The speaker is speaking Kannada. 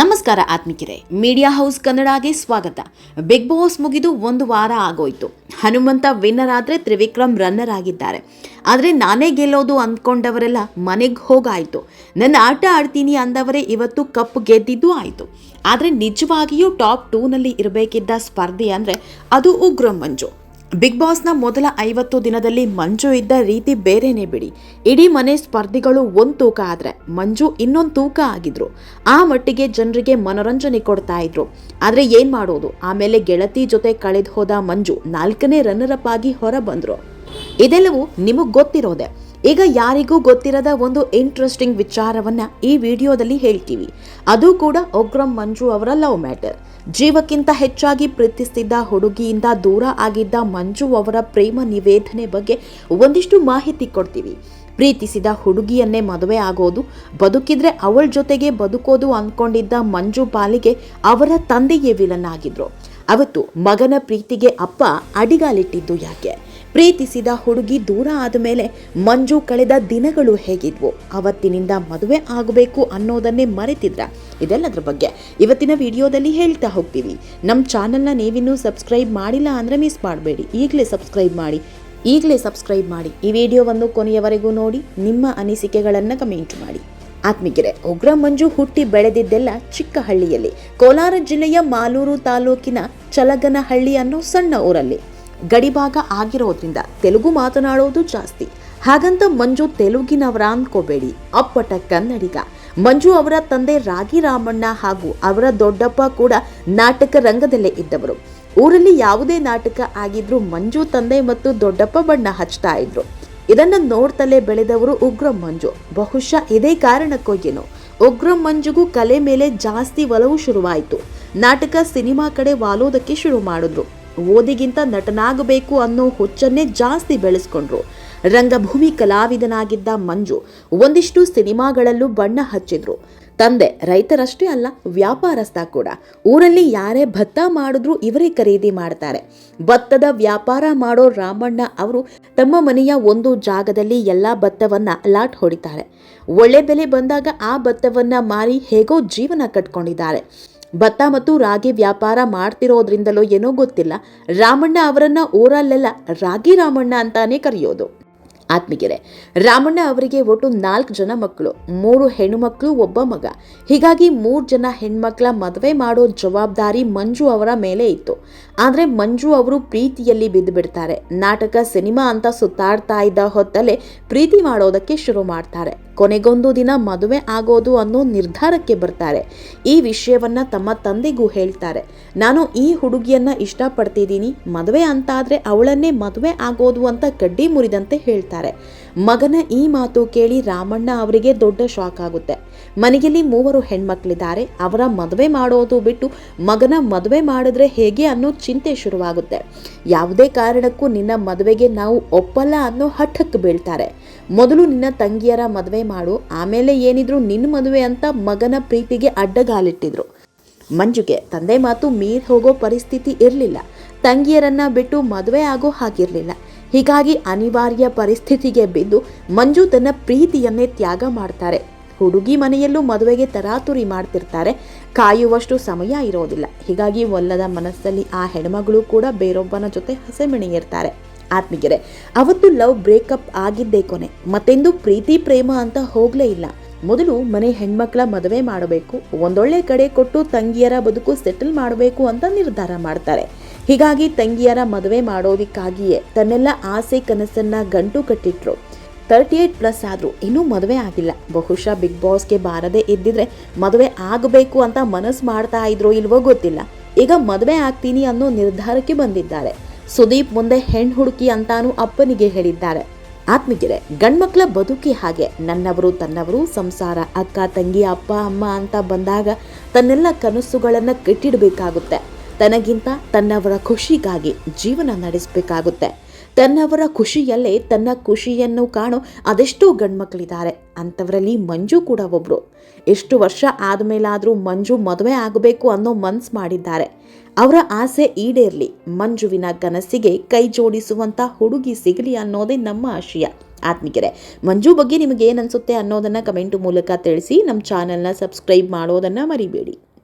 ನಮಸ್ಕಾರ ಆತ್ಮಿಕರೆ, ಮೀಡಿಯಾ ಹೌಸ್ ಕನ್ನಡಗೆ ಸ್ವಾಗತ. ಬಿಗ್ ಬಾಸ್ ಮುಗಿದು ಒಂದು ವಾರ ಆಗೋಯ್ತು. ಹನುಮಂತ ವಿನ್ನರ್ ಆದರೆ ತ್ರಿವಿಕ್ರಮ್ ರನ್ನರ್ ಆಗಿದ್ದಾರೆ. ಆದರೆ ನಾನೇ ಗೆಲ್ಲೋದು ಅಂದ್ಕೊಂಡವರೆಲ್ಲ ಮನೆಗೆ ಹೋಗಾಯಿತು. ನನ್ನ ಆಟ ಆಡ್ತೀನಿ ಅಂದವರೇ ಇವತ್ತು ಕಪ್ ಗೆದ್ದಿದ್ದು ಆಯಿತು. ಆದರೆ ನಿಜವಾಗಿಯೂ ಟಾಪ್ ಟೂನಲ್ಲಿ ಇರಬೇಕಿದ್ದ ಸ್ಪರ್ಧೆ ಅಂದರೆ ಅದು ಉಗ್ರ ಮಂಜು. ಬಿಗ್ ಬಾಸ್ನ ಮೊದಲ ಐವತ್ತು ದಿನದಲ್ಲಿ ಮಂಜು ಇದ್ದ ರೀತಿ ಬೇರೆನೇ ಬಿಡಿ. ಇಡೀ ಮನೆ ಸ್ಪರ್ಧಿಗಳು ಒಂದು ತೂಕ ಆದರೆ ಮಂಜು ಇನ್ನೊಂದು ತೂಕ ಆಗಿದ್ರು. ಆ ಮಟ್ಟಿಗೆ ಜನರಿಗೆ ಮನೋರಂಜನೆ ಕೊಡ್ತಾ ಇದ್ರು. ಆದರೆ ಏನು ಮಾಡೋದು? ಆಮೇಲೆ ಗೆಳತಿ ಜೊತೆ ಕಳೆದು ಹೋದ ಮಂಜು ನಾಲ್ಕನೇ ರನ್ನರ್ ಅಪ್ ಆಗಿ ಹೊರ ಬಂದರು ಇದೆಲ್ಲವೂ ನಿಮಗೆ ಗೊತ್ತಿರೋದೆ. ಈಗ ಯಾರಿಗೂ ಗೊತ್ತಿರದ ಒಂದು ಇಂಟ್ರೆಸ್ಟಿಂಗ್ ವಿಚಾರವನ್ನ ಈ ವಿಡಿಯೋದಲ್ಲಿ ಹೇಳ್ತೀವಿ. ಅದು ಕೂಡ ಒಗ್ರಂ ಮಂಜು ಅವರ ಲವ್ ಮ್ಯಾಟರ್ ಜೀವಕ್ಕಿಂತ ಹೆಚ್ಚಾಗಿ ಪ್ರೀತಿಸ್ತಿದ್ದ ಹುಡುಗಿಯಿಂದ ದೂರ ಆಗಿದ್ದ ಮಂಜು ಅವರ ಪ್ರೇಮ ನಿವೇದನೆ ಬಗ್ಗೆ ಒಂದಿಷ್ಟು ಮಾಹಿತಿ ಕೊಡ್ತೀವಿ. ಪ್ರೀತಿಸಿದ ಹುಡುಗಿಯನ್ನೇ ಮದುವೆ ಆಗೋದು, ಬದುಕಿದ್ರೆ ಅವಳ ಜೊತೆಗೆ ಬದುಕೋದು ಅಂದ್ಕೊಂಡಿದ್ದ ಮಂಜು ಪಾಲಿಗೆ ಅವರ ತಂದೆಯೇ ವಿಲನ್ ಆಗಿದ್ರು. ಅವತ್ತು ಮಗನ ಪ್ರೀತಿಗೆ ಅಪ್ಪ ಅಡಿಗಾಲಿಟ್ಟಿದ್ದು ಯಾಕೆ? ಪ್ರೀತಿಸಿದ ಹುಡುಗಿ ದೂರ ಆದ ಮೇಲೆ ಮಂಜು ಕಳೆದ ದಿನಗಳು ಹೇಗಿದ್ವು? ಅವತ್ತಿನಿಂದ ಮದುವೆ ಆಗಬೇಕು ಅನ್ನೋದನ್ನೇ ಮರೆತಿದ್ರ? ಇದೆಲ್ಲದರ ಬಗ್ಗೆ ಇವತ್ತಿನ ವಿಡಿಯೋದಲ್ಲಿ ಹೇಳ್ತಾ ಹೋಗ್ತೀವಿ. ನಮ್ಮ ಚಾನಲ್ನ ನೀವಿನ್ನೂ ಸಬ್ಸ್ಕ್ರೈಬ್ ಮಾಡಿಲ್ಲ ಅಂದರೆ ಮಿಸ್ ಮಾಡಬೇಡಿ. ಈಗಲೇ ಸಬ್ಸ್ಕ್ರೈಬ್ ಮಾಡಿ. ಈಗಲೇ ಸಬ್ಸ್ಕ್ರೈಬ್ ಮಾಡಿ. ಈ ವಿಡಿಯೋವನ್ನು ಕೊನೆಯವರೆಗೂ ನೋಡಿ, ನಿಮ್ಮ ಅನಿಸಿಕೆಗಳನ್ನು ಕಮೆಂಟ್ ಮಾಡಿ. ಆತ್ಮಿಗೆರೆ ಉಗ್ರ ಮಂಜು ಹುಟ್ಟಿ ಬೆಳೆದಿದ್ದೆಲ್ಲ ಚಿಕ್ಕಹಳ್ಳಿಯಲ್ಲಿ. ಕೋಲಾರ ಜಿಲ್ಲೆಯ ಮಾಲೂರು ತಾಲೂಕಿನ ಚಲಗನಹಳ್ಳಿ ಅನ್ನೋ ಸಣ್ಣ ಊರಲ್ಲಿ. ಗಡಿಭಾಗ ಆಗಿರೋದ್ರಿಂದ ತೆಲುಗು ಮಾತನಾಡೋದು ಜಾಸ್ತಿ. ಹಾಗಂತ ಮಂಜು ತೆಲುಗಿನವರ ಅಂದ್ಕೋಬೇಡಿ ಅಪ್ಪಟ ಕನ್ನಡಿಗ. ಮಂಜು ಅವರ ತಂದೆ ರಾಗಿ ರಾಮಣ್ಣ ಹಾಗೂ ಅವರ ದೊಡ್ಡಪ್ಪ ಕೂಡ ನಾಟಕ ರಂಗದಲ್ಲೇ ಇದ್ದವರು. ಊರಲ್ಲಿ ಯಾವುದೇ ನಾಟಕ ಆಗಿದ್ರೂ ಮಂಜು ತಂದೆ ಮತ್ತು ದೊಡ್ಡಪ್ಪ ಬಣ್ಣ ಹಚ್ತಾ ಇದ್ರು. ಇದನ್ನ ನೋಡ್ತಲೇ ಬೆಳೆದವರು ಉಗ್ರ ಮಂಜು. ಬಹುಶಃ ಇದೇ ಕಾರಣಕ್ಕೋ ಏನೋ. ಉಗ್ರ ಮಂಜುಗೂ ಕಲೆ ಮೇಲೆ ಜಾಸ್ತಿ ಒಲವು ಶುರುವಾಯಿತು. ನಾಟಕ ಸಿನಿಮಾ ಕಡೆ ವಾಲೋದಕ್ಕೆ ಶುರು ಮಾಡಿದ್ರು. ಓದಿಗಿಂತ ನಟನಾಗಬೇಕು ಅನ್ನೋ ಹುಚ್ಚನ್ನೇ ಜಾಸ್ತಿ ಬೆಳೆಸ್ಕೊಂಡ್ರು. ರಂಗಭೂಮಿ ಕಲಾವಿದನಾಗಿದ್ದ ಮಂಜು ಒಂದಿಷ್ಟು ಸಿನಿಮಾಗಳಲ್ಲೂ ಬಣ್ಣ ಹಚ್ಚಿದ್ರು. ತಂದೆ ರೈತರಷ್ಟೇ ಅಲ್ಲ, ವ್ಯಾಪಾರಸ್ಥ ಕೂಡ. ಊರಲ್ಲಿ ಯಾರೇ ಭತ್ತ ಮಾಡಿದ್ರೂ ಇವರೇ ಖರೀದಿ ಮಾಡ್ತಾರೆ. ಭತ್ತದ ವ್ಯಾಪಾರ ಮಾಡೋ ರಾಮಣ್ಣ ಅವರು ತಮ್ಮ ಮನೆಯ ಒಂದು ಜಾಗದಲ್ಲಿ ಎಲ್ಲ ಭತ್ತವನ್ನ ಲಾಟ್ ಹೊಡಿತಾರೆ. ಒಳ್ಳೆ ಬೆಲೆ ಬಂದಾಗ ಆ ಭತ್ತವನ್ನ ಮಾರಿ ಹೇಗೋ ಜೀವನ ಕಟ್ಕೊಂಡಿದ್ದಾರೆ. ಭತ್ತ ಮತ್ತು ರಾಗಿ ವ್ಯಾಪಾರ ಮಾಡ್ತಿರೋದ್ರಿಂದಲೋ ಏನೋ ಗೊತ್ತಿಲ್ಲ. ರಾಮಣ್ಣ ಅವರನ್ನ ಊರಲ್ಲೆಲ್ಲ ರಾಗಿ ರಾಮಣ್ಣ ಅಂತಾನೆ ಕರೆಯೋದು. ಆತ್ಮಿಗೆರೆ ರಾಮಣ್ಣ ಅವರಿಗೆ ಒಟ್ಟು ನಾಲ್ಕು ಜನ ಮಕ್ಕಳು, ಮೂರು ಹೆಣ್ಣುಮಕ್ಕಳು, ಒಬ್ಬ ಮಗ. ಹೀಗಾಗಿ ಮೂರು ಜನ ಹೆಣ್ಮಕ್ಳ ಮದುವೆ ಮಾಡೋ ಜವಾಬ್ದಾರಿ ಮಂಜು ಅವರ ಮೇಲೆ ಇತ್ತು. ಆದರೆ ಮಂಜು ಅವರು ಪ್ರೀತಿಯಲ್ಲಿ ಬಿದ್ದು ಬಿಡ್ತಾರೆ. ನಾಟಕ, ಸಿನಿಮಾ ಅಂತ ಸುತ್ತಾಡ್ತಾ ಇದ್ದ ಹೊತ್ತಲ್ಲೇ ಪ್ರೀತಿ ಮಾಡೋದಕ್ಕೆ ಶುರು ಮಾಡ್ತಾರೆ. ಕೊನೆಗೊಂದು ದಿನ ಮದುವೆ ಆಗೋದು ಅನ್ನೋ ನಿರ್ಧಾರಕ್ಕೆ ಬರ್ತಾರೆ. ಈ ವಿಷಯವನ್ನು ತಮ್ಮ ತಂದೆಗೂ ಹೇಳ್ತಾರೆ. ನಾನು ಈ ಹುಡುಗಿಯನ್ನು ಇಷ್ಟಪಡ್ತಿದ್ದೀನಿ. ಮದುವೆ ಅಂತಾದರೆ ಅವಳನ್ನೇ ಮದುವೆ ಆಗೋದು ಅಂತ ಕಡ್ಡಿ ಮುರಿದಂತೆ ಹೇಳ್ತಾರೆ. ಮಗನ ಈ ಮಾತು ಕೇಳಿ ರಾಮಣ್ಣ ಅವರಿಗೆ ದೊಡ್ಡ ಶಾಕ್ ಆಗುತ್ತೆ. ಮನೆಯಲ್ಲಿ ಮೂವರು ಹೆಣ್ಮಕ್ಳಿದ್ದಾರೆ. ಅವರ ಮದುವೆ ಮಾಡೋದು ಬಿಟ್ಟು ಮಗನ ಮದುವೆ ಮಾಡಿದ್ರೆ ಹೇಗೆ ಅನ್ನೋ ಚಿಂತೆ ಶುರುವಾಗುತ್ತೆ. ಯಾವುದೇ ಕಾರಣಕ್ಕೂ ನಿನ್ನ ಮದುವೆಗೆ ನಾವು ಒಪ್ಪಲ್ಲ ಅನ್ನೋ ಹಠಕ್ಕೆ ಬೀಳ್ತಾರೆ. ಮೊದಲು ನಿನ್ನ ತಂಗಿಯರ ಮದುವೆ ಮಾಡು, ಆಮೇಲೆ ಏನಿದ್ರು ನಿನ್ನ ಮದುವೆ ಅಂತ ಮಗನ ಪ್ರೀತಿಗೆ ಅಡ್ಡಗಾಲಿಟ್ಟಿದ್ರು. ಮಂಜುಗೆ, ತಂದೆ ಮಾತು ಮೀರ್ ಹೋಗೋ ಪರಿಸ್ಥಿತಿ ಇರಲಿಲ್ಲ. ತಂಗಿಯರನ್ನ ಬಿಟ್ಟು ಮದುವೆ ಆಗೋ ಹಾಗಿರಲಿಲ್ಲ. ಹೀಗಾಗಿ ಅನಿವಾರ್ಯ ಪರಿಸ್ಥಿತಿಗೆ ಬಿದ್ದು ಮಂಜು ತನ್ನ ಪ್ರೀತಿಯನ್ನೇ ತ್ಯಾಗ ಮಾಡ್ತಾರೆ. ಹುಡುಗಿ ಮನೆಯಲ್ಲೂ ಮದುವೆಗೆ ತರಾತುರಿ ಮಾಡ್ತಿರ್ತಾರೆ. ಕಾಯುವಷ್ಟು ಸಮಯ ಇರೋದಿಲ್ಲ. ಹೀಗಾಗಿ ಒಲ್ಲದ ಮನಸ್ಸಲ್ಲಿ ಆ ಹೆಣ್ಮಗಳು ಕೂಡ ಬೇರೊಬ್ಬನ ಜೊತೆ ಹಸೆಮಿಣಿಯಿರ್ತಾರೆ. ಆತ್ಮಿಗೆರೆ ಅವತ್ತು ಲವ್ ಬ್ರೇಕಪ್ ಆಗಿದ್ದೇ ಕೊನೆ. ಮತ್ತೆಂದು ಪ್ರೀತಿ, ಪ್ರೇಮ ಅಂತ ಹೋಗಲೇ ಇಲ್ಲ. ಮೊದಲು ಮನೆ ಹೆಣ್ಮಕ್ಳ ಮದುವೆ ಮಾಡಬೇಕು. ಒಂದೊಳ್ಳೆ ಕಡೆ ಕೊಟ್ಟು ತಂಗಿಯರ ಬದುಕು ಸೆಟಲ್ ಮಾಡಬೇಕು ಅಂತ ನಿರ್ಧಾರ ಮಾಡ್ತಾರೆ. ಹೀಗಾಗಿ ತಂಗಿಯರ ಮದುವೆ ಮಾಡೋದಕ್ಕಾಗಿಯೇ ತನ್ನೆಲ್ಲ ಆಸೆ ಕನಸನ್ನ ಗಂಟು ಕಟ್ಟಿಟ್ರು. ತರ್ಟಿ ಏಟ್ ಪ್ಲಸ್ ಆದರೂ ಇನ್ನೂ ಮದುವೆ ಆಗಿಲ್ಲ. ಬಹುಶಃ ಬಿಗ್ ಬಾಸ್ಗೆ ಬಾರದೇ ಇದ್ದಿದ್ರೆ ಮದುವೆ ಆಗಬೇಕು ಅಂತ ಮನಸ್ಸು ಮಾಡ್ತಾ ಇದ್ರೋ ಇಲ್ವೋ ಗೊತ್ತಿಲ್ಲ. ಈಗ ಮದುವೆ ಆಗ್ತೀನಿ ಅನ್ನೋ ನಿರ್ಧಾರಕ್ಕೆ ಬಂದಿದ್ದಾರೆ. ಸುದೀಪ್ ಮುಂದೆ ಹೆಣ್ಣು ಹುಡುಕಿ ಅಂತಾನು ಅಪ್ಪನಿಗೆ ಹೇಳಿದ್ದಾರೆ. ಆತ್ಮಿಗೆರೆ ಗಂಡ್ಮಕ್ಳ ಬದುಕಿ ಹಾಗೆ ನನ್ನವರು ತನ್ನವರು, ಸಂಸಾರ, ಅಕ್ಕ, ತಂಗಿ, ಅಪ್ಪ, ಅಮ್ಮ ಅಂತ ಬಂದಾಗ ತನ್ನೆಲ್ಲ ಕನಸುಗಳನ್ನು ಕಟ್ಟಿಡಬೇಕಾಗುತ್ತೆ. ತನಗಿಂತ ತನ್ನವರ ಖುಷಿಗಾಗಿ ಜೀವನ ನಡೆಸಬೇಕಾಗುತ್ತೆ. ತನ್ನವರ ಖುಷಿಯಲ್ಲೇ ತನ್ನ ಖುಷಿಯನ್ನು ಕಾಣೋ ಅದೆಷ್ಟೋ ಗಂಡ್ಮಕ್ಳಿದ್ದಾರೆ. ಅಂಥವರಲ್ಲಿ ಮಂಜು ಕೂಡ ಒಬ್ಬರು ಎಷ್ಟು ವರ್ಷ ಆದಮೇಲಾದರೂ ಮಂಜು ಮದುವೆ ಆಗಬೇಕು ಅನ್ನೋ ಮನ್ಸು ಮಾಡಿದ್ದಾರೆ. ಅವರ ಆಸೆ ಈಡೇರಲಿ. ಮಂಜುವಿನ ಕನಸಿಗೆ ಕೈ ಜೋಡಿಸುವಂಥ ಹುಡುಗಿ ಸಿಗಲಿ ಅನ್ನೋದೇ ನಮ್ಮ ಆಶಯ. ಆತ್ಮಿಕರೆ, ಮಂಜು ಬಗ್ಗೆ ನಿಮಗೆ ಏನು ಅನಿಸುತ್ತೆ ಅನ್ನೋದನ್ನು ಕಮೆಂಟ್ ಮೂಲಕ ತಿಳಿಸಿ. ನಮ್ಮ ಚಾನಲ್ನ ಸಬ್ಸ್ಕ್ರೈಬ್ ಮಾಡೋದನ್ನು ಮರಿಬೇಡಿ.